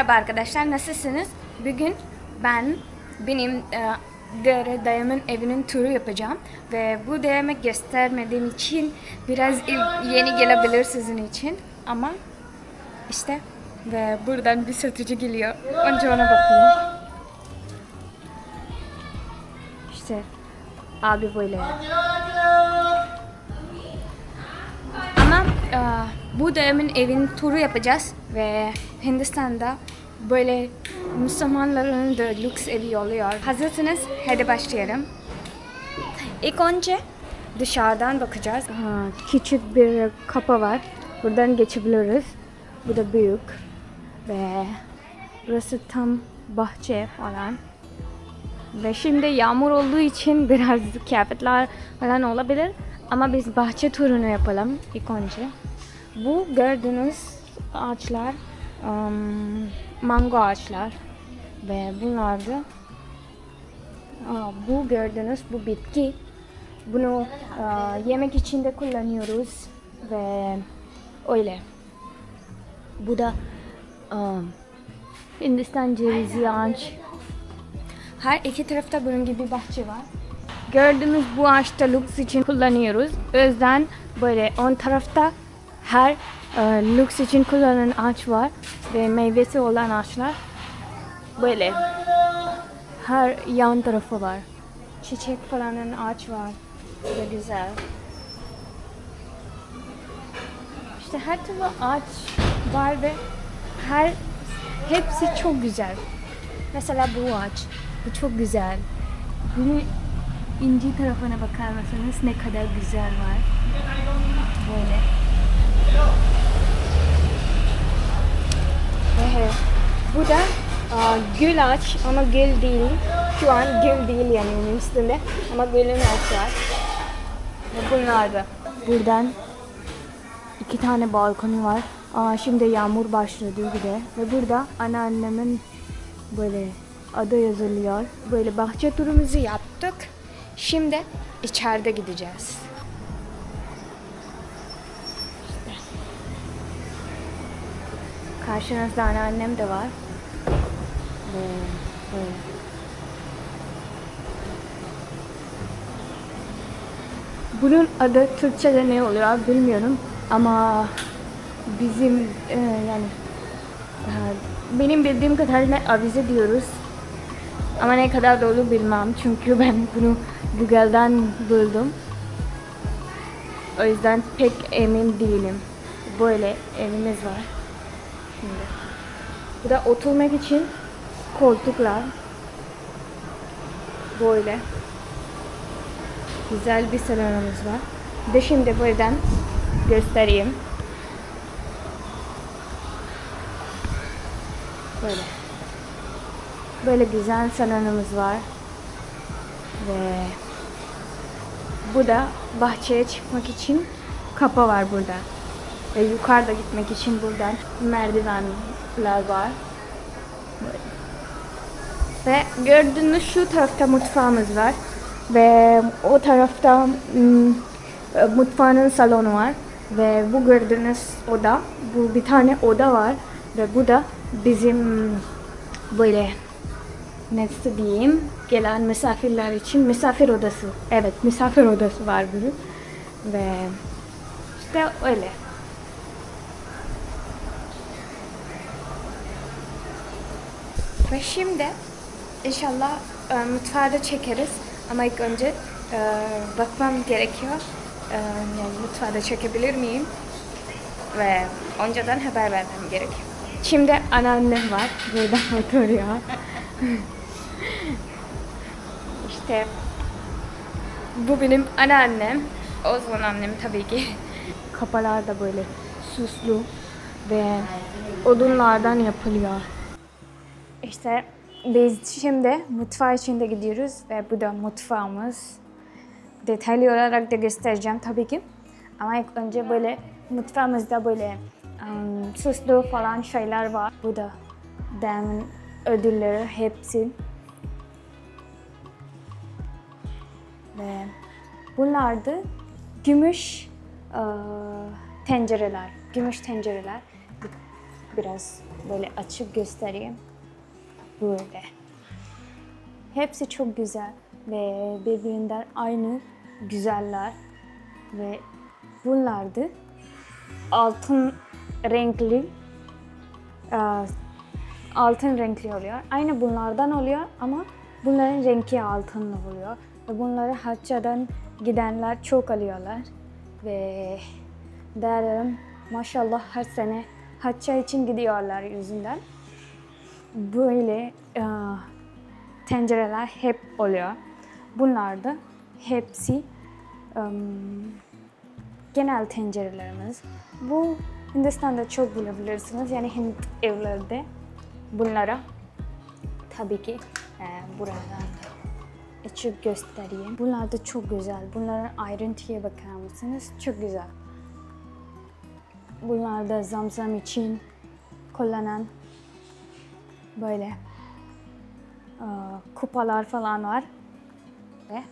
Merhaba arkadaşlar, nasılsınız? Bugün ben benim e, dayımın evinin turu yapacağım ve bu dayımı göstermediğim için biraz yeni gelebilir sizin için ama işte ve buradan bir satıcı geliyor. Önce ona bakalım. İşte abi böyle. Ama e, bu dönemin evin turu yapacağız ve Hindistan'da böyle Müslümanların da lüks evi oluyor. Hazırsınız? Hadi başlayalım. İlk önce dışarıdan bakacağız. Ha, küçük bir kapı var. Buradan geçebiliriz. Bu da büyük. Ve burası tam bahçe falan. Ve şimdi yağmur olduğu için biraz kıyafetler falan olabilir. Ama biz bahçe turunu yapalım ilk önce. Bu gördüğünüz ağaçlar um, mango ağaçlar ve bunlar da aa, bu gördüğünüz bu bitki bunu aa, yemek için de kullanıyoruz ve öyle. Bu da um, Hindistan cevizi ağaç her iki tarafta bunun gibi bahçe var. Gördüğümüz bu ağaçta lüks için kullanıyoruz. O yüzden böyle on tarafta her e, lüks için kullanılan ağaç var ve meyvesi olan ağaçlar böyle her yan tarafı var. Çiçek falan ağaç var. Bu da güzel. İşte her türlü ağaç var ve her hepsi çok güzel. Mesela bu ağaç. Bu çok güzel. Bunu inci tarafına bakar mısınız? Ne kadar güzel var. Böyle. Ve bu da aa, gül ağaç ama gül değil. Şu an gül değil yani onun üstünde. Ama gülün ağaç var. Ve bunlar da. Buradan iki tane balkonu var. Aa, şimdi yağmur başladı bir de. Ve burada anneannemin böyle adı yazılıyor. Böyle bahçe turumuzu yaptık. Şimdi içeride gideceğiz. Karşınızda anneannem de var. Ve böyle. Bunun adı Türkçe'de ne oluyor bilmiyorum ama bizim e, yani e, benim bildiğim kadarıyla avize diyoruz. Ama ne kadar doğru bilmem çünkü ben bunu Google'dan buldum. O yüzden pek emin değilim. Böyle evimiz var. Şimdi. Bu da oturmak için koltuklar. Böyle. Güzel bir salonumuz var. De şimdi buradan göstereyim. Böyle. Böyle güzel salonumuz var. Ve bu da bahçeye çıkmak için kapı var burada. Ve yukarıda gitmek için buradan merdivenler var. Ve gördüğünüz şu tarafta mutfağımız var. Ve o tarafta mm, e, mutfağın salonu var. Ve bu gördüğünüz oda, bu bir tane oda var. Ve bu da bizim böyle nasıl diyeyim gelen misafirler için misafir odası. Evet misafir odası var bunun. Ve işte öyle. Ve şimdi inşallah e, mutfağı da çekeriz. Ama ilk önce e, bakmam gerekiyor. E, yani mutfağı da çekebilir miyim? Ve önceden haber vermem gerekiyor. Şimdi anneannem var. Burada oturuyor. işte bu benim anneannem. O zaman annem tabii ki. Kapalar da böyle süslü ve odunlardan yapılıyor. İşte biz şimdi mutfağı içinde gidiyoruz ve bu da mutfağımız. Detaylı olarak da göstereceğim tabii ki. Ama ilk önce böyle mutfağımızda böyle um, süslü falan şeyler var. Bu da dayımın ödülleri hepsi. Ve bunlar da gümüş eee, tencereler. Gümüş tencereler. biraz böyle açık göstereyim. Böyle. Hepsi çok güzel ve birbirinden aynı güzeller ve bunlardı altın renkli e, altın renkli oluyor. Aynı bunlardan oluyor ama bunların rengi altınlı oluyor. Ve bunları Hacca'dan gidenler çok alıyorlar. Ve değerlerim maşallah her sene Hacca için gidiyorlar yüzünden. Böyle e, tencereler hep oluyor. Bunlar da hepsi em, genel tencerelerimiz. Bu Hindistan'da çok bulabilirsiniz. Yani Hint evlerde bunlara tabii ki e, buradan da açıp göstereyim. Bunlar da çok güzel. Bunların ayrıntıya bakar mısınız? Çok güzel. Bunlar da zamzam için kullanan böyle e, kupalar falan var. Ve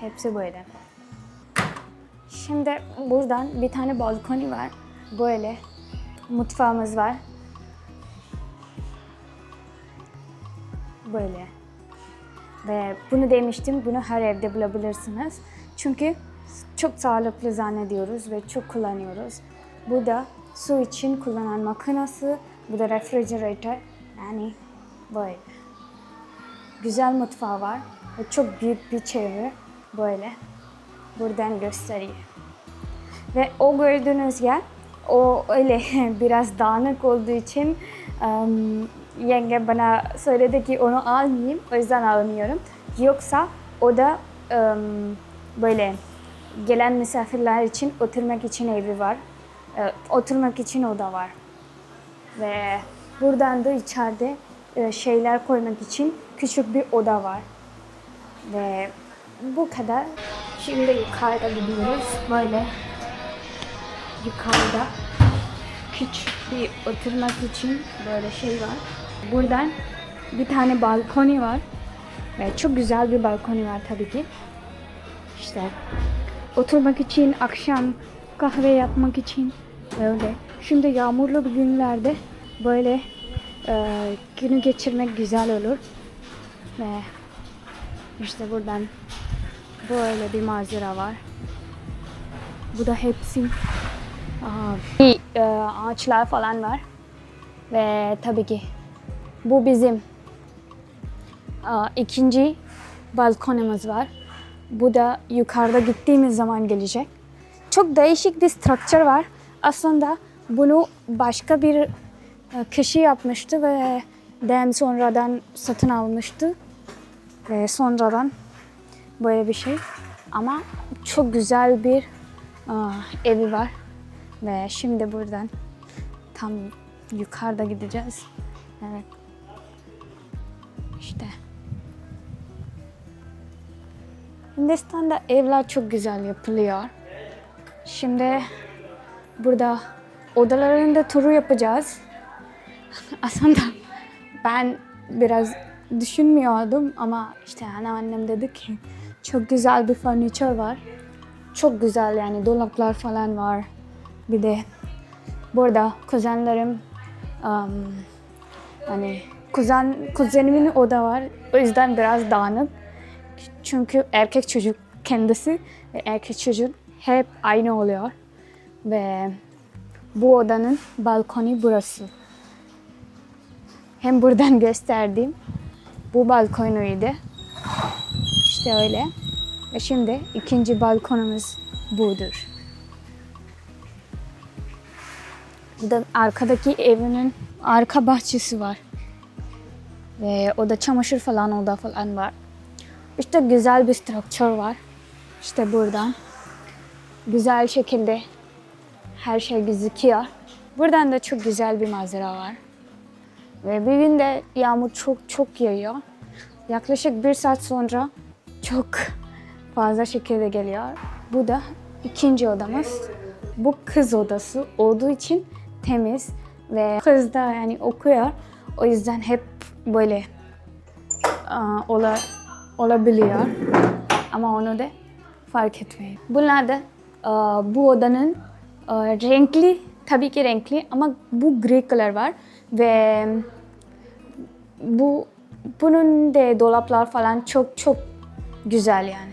hepsi böyle. Şimdi buradan bir tane balkoni var. Böyle mutfağımız var. Böyle. Ve bunu demiştim, bunu her evde bulabilirsiniz. Çünkü çok sağlıklı zannediyoruz ve çok kullanıyoruz. Bu da su için kullanan makinesi, bu da refrigerator. Yani böyle. Güzel mutfağı var ve çok büyük bir çevre böyle. Buradan göstereyim. Ve o gördüğünüz yer, o öyle biraz dağınık olduğu için em, yenge bana söyledi ki onu almayayım, o yüzden almıyorum. Yoksa o da em, böyle gelen misafirler için oturmak için evi var. E, oturmak için oda var. Ve buradan da içeride e, şeyler koymak için küçük bir oda var. Ve bu kadar. Şimdi yukarıda gidiyoruz. Böyle yukarıda küçük bir oturmak için böyle şey var. Buradan bir tane balkoni var. Ve çok güzel bir balkoni var tabii ki. İşte oturmak için, akşam kahve yapmak için öyle. Şimdi yağmurlu bir günlerde böyle e, günü geçirmek güzel olur. Ve işte buradan böyle bir manzara var. Bu da hepsi aa, e, ağaçlar falan var. Ve tabii ki bu bizim aa, ikinci balkonumuz var. Bu da yukarıda gittiğimiz zaman gelecek. Çok değişik bir structure var. Aslında bunu başka bir e, kişi yapmıştı ve dem sonradan satın almıştı. Ve sonradan böyle bir şey. Ama çok güzel bir aa, evi var. Ve şimdi buradan tam yukarıda gideceğiz. Evet. İşte. Hindistan'da evler çok güzel yapılıyor. Şimdi burada odalarında turu yapacağız. Aslında ben biraz düşünmüyordum ama işte anneannem dedi ki çok güzel bir furniture var. Çok güzel yani dolaplar falan var. Bir de burada kuzenlerim um, hani kuzen kuzenimin oda var. O yüzden biraz dağınık. Çünkü erkek çocuk kendisi erkek çocuk hep aynı oluyor. Ve bu odanın balkoni burası. Hem buradan gösterdiğim bu balkonuydu. İşte öyle. Ve şimdi ikinci balkonumuz budur. Bu da arkadaki evinin arka bahçesi var. Ve o da çamaşır falan oda falan var. İşte güzel bir structure var. İşte buradan. Güzel şekilde her şey gözüküyor. Buradan da çok güzel bir manzara var. Ve bir günde yağmur çok çok yağıyor. Yaklaşık bir saat sonra çok fazla şekilde geliyor. Bu da ikinci odamız. Bu kız odası olduğu için temiz ve kız da yani okuyor. O yüzden hep böyle ola, olabiliyor. Ama onu da fark etmeyin. Bunlar da aa, bu odanın renkli tabii ki renkli ama bu gri color var ve bu bunun de dolaplar falan çok çok güzel yani.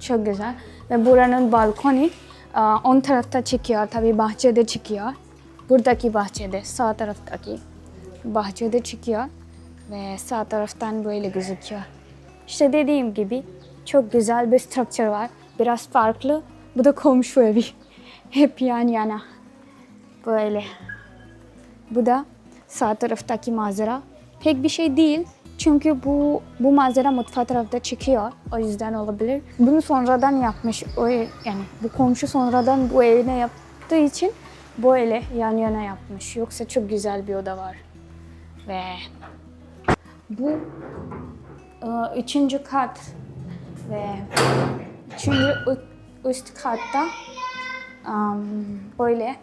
Çok güzel. Ve buranın balkonu e, on tarafta çıkıyor. Tabii bahçede çıkıyor. Buradaki bahçede, sağ taraftaki bahçede çıkıyor. Ve sağ taraftan böyle gözüküyor. İşte dediğim gibi çok güzel bir structure var. Biraz farklı. Bu da komşu evi. Hep yan yana. Böyle. Bu da sağ taraftaki manzara. Pek bir şey değil. Çünkü bu bu manzara mutfağı tarafta çıkıyor. O yüzden olabilir. Bunu sonradan yapmış. O ev- yani bu komşu sonradan bu evine yaptığı için böyle yan yana yapmış. Yoksa çok güzel bir oda var. Ve bu e, üçüncü kat ve üçüncü üst katta um, böyle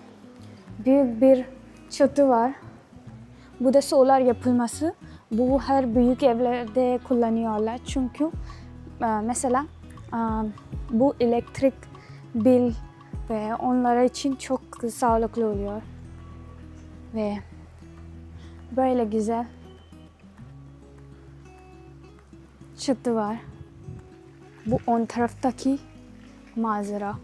büyük bir çatı var. Bu da solar yapılması. Bu her büyük evlerde kullanıyorlar. Çünkü e, mesela e, bu elektrik bil ve onlara için çok sağlıklı oluyor. Ve böyle güzel çatı var. Bu on taraftaki manzara.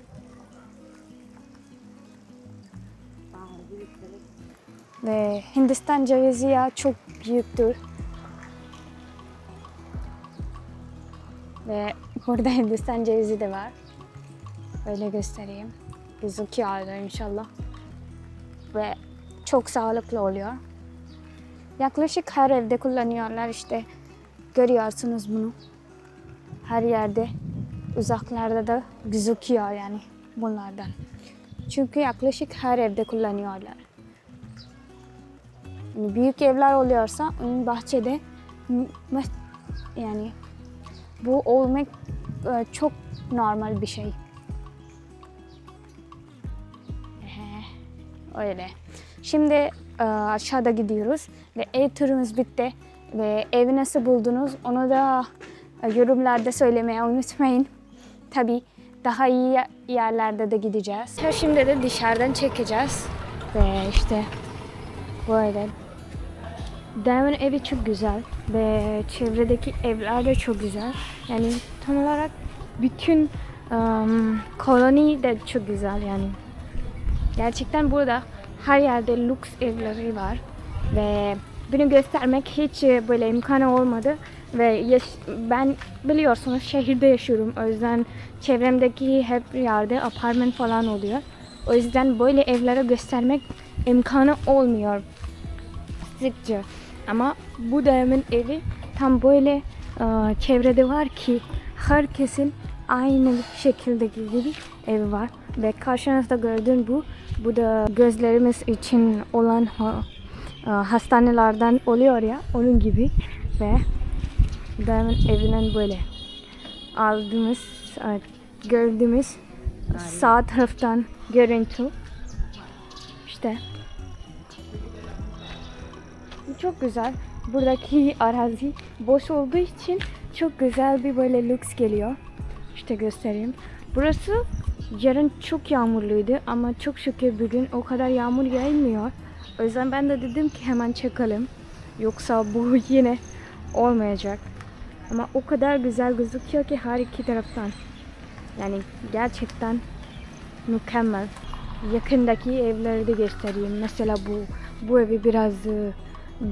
Ve Hindistan cevizi yağı çok büyüktür. Ve burada Hindistan cevizi de var. Böyle göstereyim. Gözüküyor inşallah. Ve çok sağlıklı oluyor. Yaklaşık her evde kullanıyorlar işte. Görüyorsunuz bunu. Her yerde uzaklarda da gözüküyor yani bunlardan. Çünkü yaklaşık her evde kullanıyorlar. Yani büyük evler oluyorsa onun bahçede yani bu olmak e, çok normal bir şey. Öyle. Şimdi e, aşağıda gidiyoruz ve ev turumuz bitti ve evi nasıl buldunuz onu da e, yorumlarda söylemeyi unutmayın. Tabii daha iyi yerlerde de gideceğiz. Şimdi de dışarıdan çekeceğiz ve işte böyle Diamond evi çok güzel ve çevredeki evler de çok güzel. Yani tam olarak bütün um, koloni de çok güzel yani. Gerçekten burada her yerde lüks evleri var ve bunu göstermek hiç böyle imkanı olmadı ve yaş- ben biliyorsunuz şehirde yaşıyorum o yüzden çevremdeki hep yerde apartman falan oluyor. O yüzden böyle evlere göstermek imkanı olmuyor sıkça. Ama bu daimin evi tam böyle e, çevrede var ki herkesin aynı şekildeki gibi evi var. Ve karşınızda gördüğün bu, bu da gözlerimiz için olan e, hastanelerden oluyor ya, onun gibi. Ve daimin evinden böyle aldığımız, gördüğümüz sağ taraftan görüntü. İşte çok güzel. Buradaki arazi boş olduğu için çok güzel bir böyle lüks geliyor. İşte göstereyim. Burası yarın çok yağmurluydu ama çok şükür bugün o kadar yağmur yağmıyor. O yüzden ben de dedim ki hemen çekelim. Yoksa bu yine olmayacak. Ama o kadar güzel gözüküyor ki her iki taraftan. Yani gerçekten mükemmel. Yakındaki evleri de göstereyim. Mesela bu bu evi biraz e,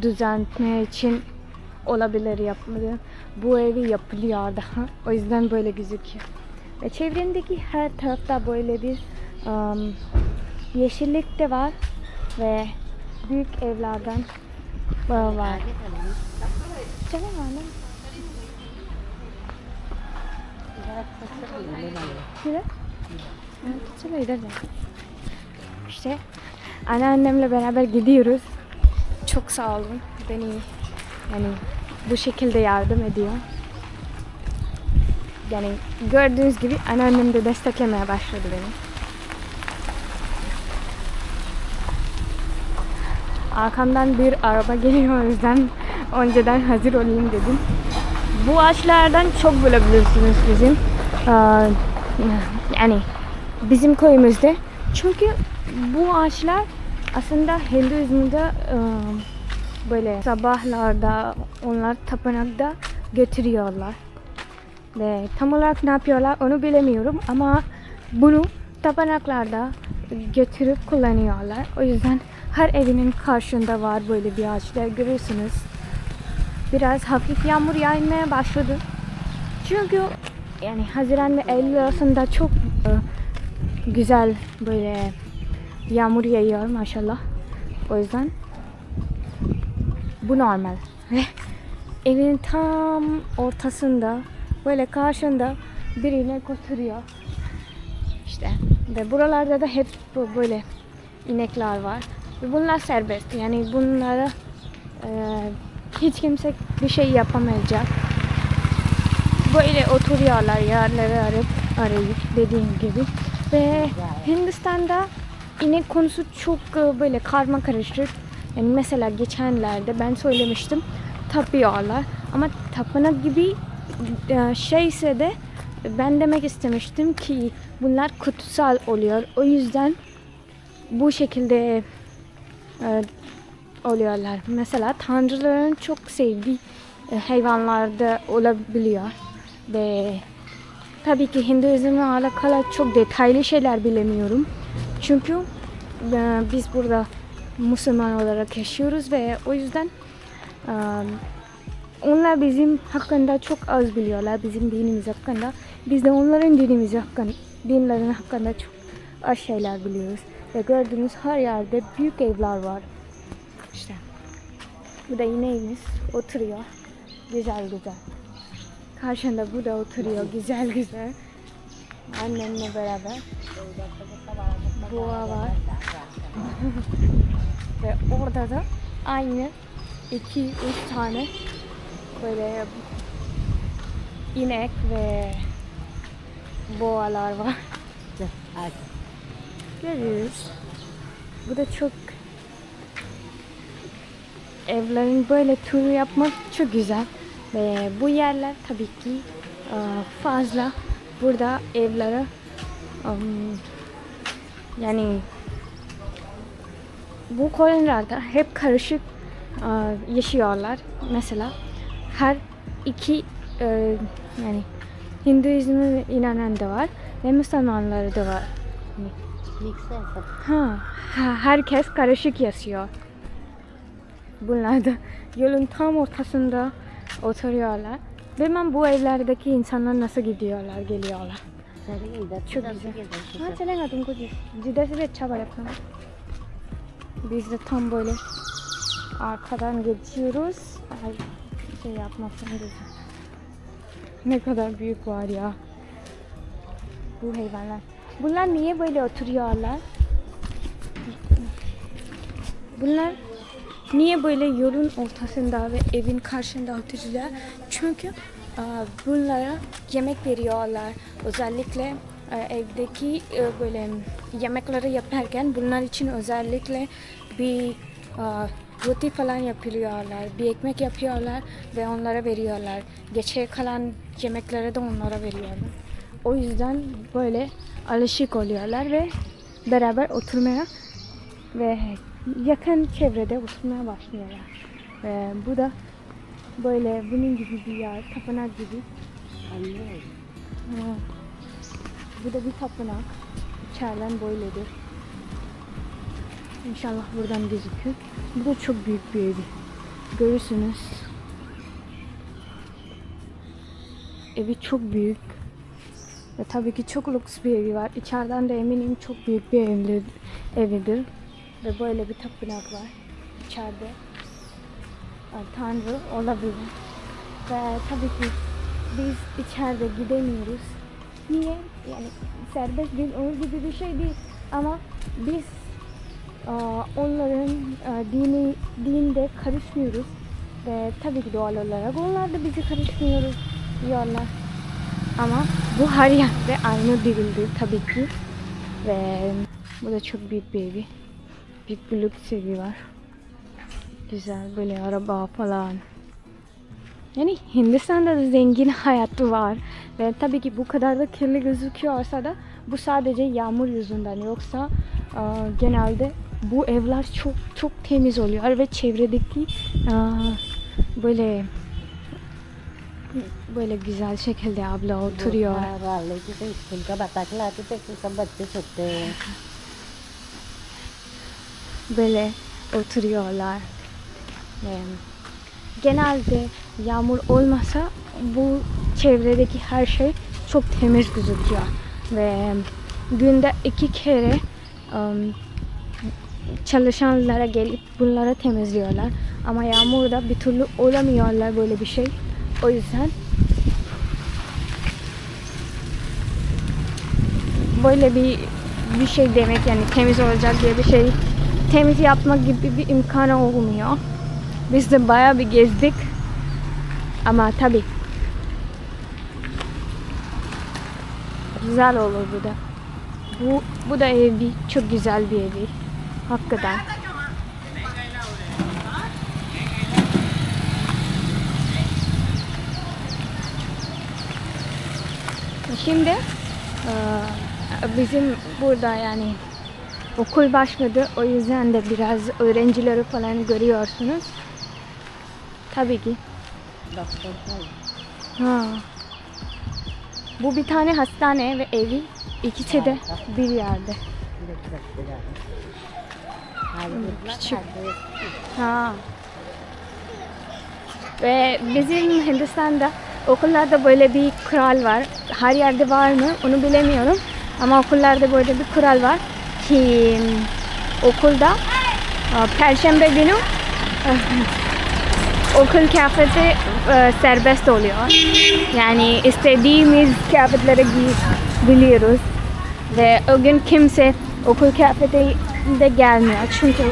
düzeltme için olabilir yapmadı. Bu evi yapılıyor daha. O yüzden böyle gözüküyor. Ve çevrendeki her tarafta böyle bir um, yeşillik de var ve büyük evlerden var. var. Evet, Şöyle gidelim. İşte anneannemle beraber gidiyoruz. Çok sağ olun. Beni yani bu şekilde yardım ediyor. Yani gördüğünüz gibi anneannem de desteklemeye başladı beni. Arkamdan bir araba geliyor o yüzden önceden hazır olayım dedim. Bu ağaçlardan çok bulabilirsiniz bizim. Yani bizim köyümüzde Çünkü bu ağaçlar aslında Hinduizm'de böyle sabahlarda onlar tapınakta götürüyorlar. Ve tam olarak ne yapıyorlar onu bilemiyorum ama bunu tapınaklarda götürüp kullanıyorlar. O yüzden her evinin karşında var böyle bir ağaçlar görüyorsunuz. Biraz hafif yağmur yağmaya başladı. Çünkü yani Haziran ve Eylül arasında çok e, güzel böyle yağmur yağıyor maşallah. O yüzden bu normal. Evin tam ortasında böyle karşında bir inek oturuyor. İşte ve buralarda da hep böyle inekler var. Ve bunlar serbest. Yani bunlara e, hiç kimse bir şey yapamayacak. Böyle oturuyorlar yerleri arayıp arayıp dediğim gibi. Ve Hindistan'da inek konusu çok e, böyle karma karışık. Yani mesela geçenlerde ben söylemiştim tapıyorlar. Ama tapınak gibi e, şeyse de ben demek istemiştim ki bunlar kutsal oluyor. O yüzden bu şekilde e, oluyorlar. Mesela tanrıların çok sevdiği e, hayvanlar da olabiliyor. Ve tabii ki Hinduizmle alakalı çok detaylı şeyler bilemiyorum. Çünkü e, biz burada Müslüman olarak yaşıyoruz ve o yüzden e, onlar bizim hakkında çok az biliyorlar. Bizim dinimiz hakkında. Biz de onların dinimiz hakkında, dinlerin hakkında çok az şeyler biliyoruz. Ve gördüğünüz her yerde büyük evler var. Bu da ineğimiz oturuyor. Güzel güzel. Karşında bu da oturuyor güzel güzel. Annemle beraber. Boğa var. Ve orada da aynı iki üç tane böyle inek ve boğalar var. Görüyoruz. Bu da çok evlerin böyle turu yapmak çok güzel. Ve bu yerler tabii ki e, fazla burada evlere yani bu kolonilerde hep karışık e, yaşıyorlar. Mesela her iki e, yani Hinduizm'e inanan da var ve Müslümanları da var. Ha, herkes karışık yaşıyor bunlar da yolun tam ortasında oturuyorlar. Bilmem bu evlerdeki insanlar nasıl gidiyorlar, geliyorlar. Çok güzel. Ha çelemedim kocam. Cidesi bir çaba yapalım. Biz de tam böyle arkadan geçiyoruz. Ay, şey yapmasın güzel. Ne kadar büyük var ya. Bu hayvanlar. Bunlar niye böyle oturuyorlar? Bunlar niye böyle yolun ortasında ve evin karşısında oturuyorlar? Çünkü e, bunlara yemek veriyorlar. Özellikle e, evdeki e, böyle yemekleri yaparken bunlar için özellikle bir roti falan yapıyorlar, bir ekmek yapıyorlar ve onlara veriyorlar. Geçe kalan yemekleri de onlara veriyorlar. O yüzden böyle alışık oluyorlar ve beraber oturmaya ve yakın çevrede oturmaya başlıyorlar. Ve bu da böyle bunun gibi bir yer, tapınak gibi. Bu da bir tapınak. İçeriden böyledir. İnşallah buradan gözüküyor. Bu da çok büyük bir evi. Görürsünüz. Evi çok büyük. Ve tabii ki çok lüks bir evi var. İçeriden de eminim çok büyük bir evli, evidir. Ve böyle bir tapınak var. İçeride. e, Tanrı olabilir. Ve tabii ki biz içeride gidemiyoruz. Niye? Yani serbest din onun gibi bir şey değil. Ama biz e, onların dini dinde karışmıyoruz. Ve tabii ki doğal olarak onlar da bizi karışmıyoruz diyorlar. Ama bu her yerde aynı değildir tabii ki. Ve bu da çok büyük bir evi bir blok seri var. Güzel böyle araba falan. Yani Hindistan'da da zengin hayat var. Ve tabii ki bu kadar da kirli gözüküyorsa da bu sadece yağmur yüzünden. Yoksa e, genelde bu evler çok çok temiz oluyor ve çevredeki e, böyle böyle güzel şekilde abla oturuyor. Vallahi güzel. Çünkü bataklar da çok böyle oturuyorlar. Genelde yağmur olmasa bu çevredeki her şey çok temiz gözüküyor. Ve günde iki kere çalışanlara gelip bunları temizliyorlar. Ama yağmurda bir türlü olamıyorlar böyle bir şey. O yüzden böyle bir bir şey demek yani temiz olacak diye bir şey temiz yapmak gibi bir imkanı olmuyor. Biz de bayağı bir gezdik. Ama tabii güzel olur bu da. Bu bu da evi çok güzel bir evi. Hakikaten. Şimdi bizim burada yani okul başladı. O yüzden de biraz öğrencileri falan görüyorsunuz. Tabii ki. Ha. Bu bir tane hastane ve evi. İkisi de bir yerde. Küçük. Ha. Ve bizim Hindistan'da okullarda böyle bir kural var. Her yerde var mı onu bilemiyorum. Ama okullarda böyle bir kural var ki okulda e, Perşembe günü e, okul kıyafeti e, serbest oluyor. Yani istediğimiz kıyafetleri giyebiliyoruz. Ve o gün kimse okul kıyafetiyle gelmiyor. Çünkü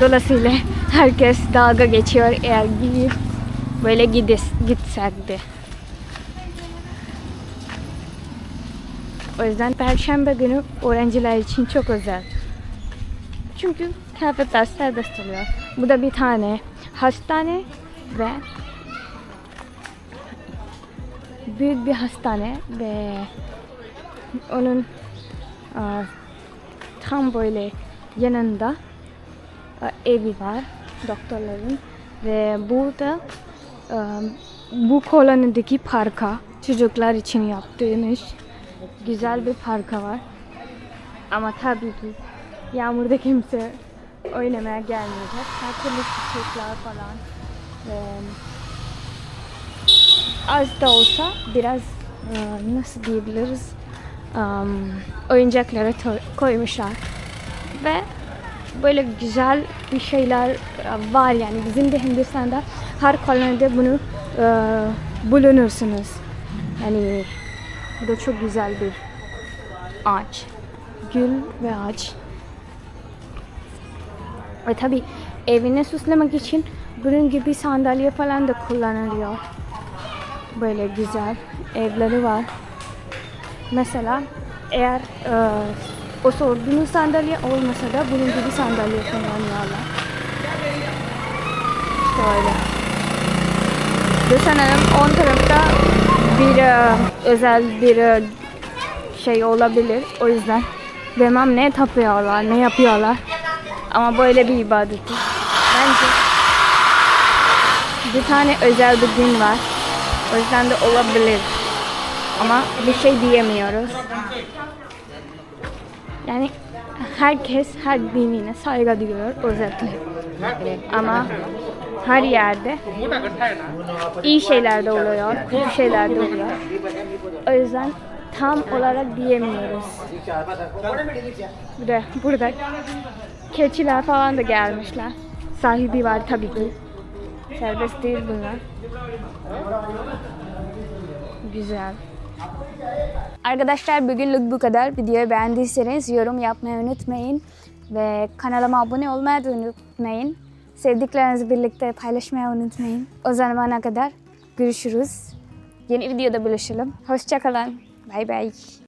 dolayısıyla herkes dalga geçiyor eğer giyip böyle gides, gitsek de. O yüzden Perşembe günü öğrenciler için çok özel. Çünkü kıyafetler serbest oluyor. Bu da bir tane hastane ve büyük bir hastane ve onun aa, tam böyle yanında aa, evi var doktorların ve burada aa, bu kolonideki parka çocuklar için yaptığımız güzel bir parka var. Ama tabii ki yağmurda kimse oynamaya gelmeyecek. Her türlü çiçekler falan. Ve az da olsa biraz nasıl diyebiliriz um, oyuncakları to- koymuşlar. Ve böyle güzel bir şeyler var yani bizim de Hindistan'da her kolonide bunu bulunursunuz. Yani bu da çok güzel bir ağaç. Gül ve ağaç. Ve tabi evini süslemek için bunun gibi sandalye falan da kullanılıyor. Böyle güzel evleri var. Mesela eğer e, o sorduğunuz sandalye olmasa da bunun gibi sandalye kullanıyorlar. İşte öyle. Ve sanırım on tarafta bir e, özel bir e, şey olabilir. O yüzden bilmem ne tapıyorlar, ne yapıyorlar. Ama böyle bir ibadeti. Bence bir tane özel bir gün var. O yüzden de olabilir. Ama bir şey diyemiyoruz. Yani herkes her dinine saygı duyuyor özellikle. Ama her yerde iyi şeyler de oluyor, kötü şeyler de oluyor. O yüzden tam olarak diyemiyoruz. Bir burada keçiler falan da gelmişler. Sahibi var tabii ki. Serbest değil bunlar. Güzel. Arkadaşlar bugünlük bu kadar. Videoyu beğendiyseniz yorum yapmayı unutmayın. Ve kanalıma abone olmayı unutmayın. Sevdiklerinizle birlikte paylaşmayı unutmayın. O zamana kadar görüşürüz. Yeni videoda buluşalım. Hoşçakalın. Bay bay.